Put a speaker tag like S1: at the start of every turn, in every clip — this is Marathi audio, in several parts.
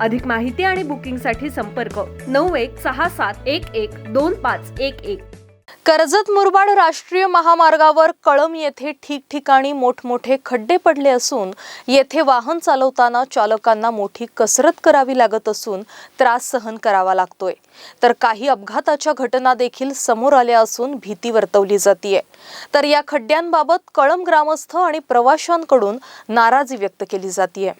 S1: अधिक माहिती आणि बुकिंगसाठी संपर्क नऊ एक सहा सात एक एक दोन पाच एक एक.
S2: कर्जत मुरबाड राष्ट्रीय महामार्गावर कळम येथे ठिकठिकाणी मोठमोठे खड्डे पडले असून येथे वाहन चालवताना चालकांना मोठी कसरत करावी लागत असून त्रास सहन करावा लागतोय. तर काही अपघाताच्या घटना देखील समोर आल्या असून भीती वर्तवली जातीय. तर या खड्ड्यांबाबत कळम ग्रामस्थ आणि प्रवाशांकडून नाराजी व्यक्त केली जातीय.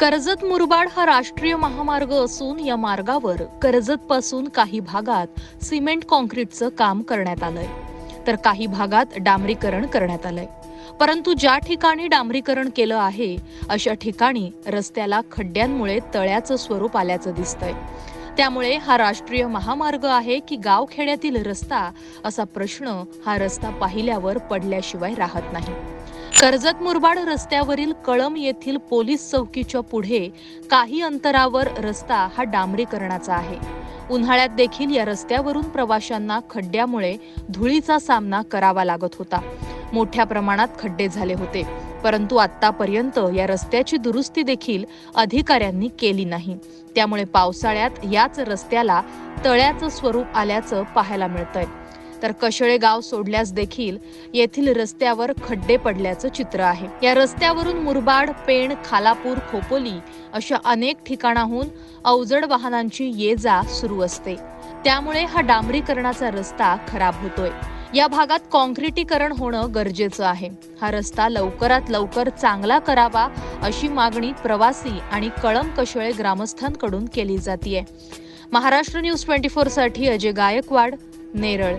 S2: कर्जत मुरबाड हा राष्ट्रीय महामार्ग असून या मार्गावर कर्जत पासून काही भागात सिमेंट कॉन्क्रीटचं काम करण्यात आलंय. तर काही भागात डांबरीकरण करण्यात आलंय. परंतु ज्या ठिकाणी डांबरीकरण केलं आहे अशा ठिकाणी रस्त्याला खड्ड्यांमुळे तळ्याचं स्वरूप आल्याचं दिसतंय. त्यामुळे हा राष्ट्रीय महामार्ग आहे की गावखेड्यातील रस्ता असा प्रश्न हा रस्ता पाहिल्यावर पडल्याशिवाय राहत नाही. कर्जत मुरबाड रस्त्यावरील कळम येथील पोलीस चौकीच्या पुढे काही अंतरावर रस्ता हा डांबरीकरणाचा आहे. उन्हाळ्यात देखील या रस्त्यावरून प्रवाशांना खड्ड्यामुळे धुळीचा सामना करावा लागत होता. मोठ्या प्रमाणात खड्डे झाले होते परंतु आतापर्यंत या रस्त्याची दुरुस्ती देखील अधिकाऱ्यांनी केली नाही. त्यामुळे पावसाळ्यात याच रस्त्याला तळ्याचं स्वरूप आल्याचं पाहायला मिळतंय. तर कशळे गाव सोडल्यास देखील येथील रस्त्यावर खड्डे पडल्याचं चित्र आहे. या रस्त्यावरून मुरबाड पेण खालापूर खोपोली अशा अनेक ठिकाणाहून अवजड वाहनांची ये जा सुरू असते. त्यामुळे हा डांबरीकरणाचा रस्ता खराब होतोय. या भागात कॉन्क्रिटीकरण होणं गरजेचं आहे. हा रस्ता लवकरात लवकर चांगला करावा अशी मागणी प्रवासी आणि कळम कशळे ग्रामस्थांकडून केली जातीय. महाराष्ट्र न्यूज ट्वेंटी फोरसाठी अजय गायकवाड नेरळ.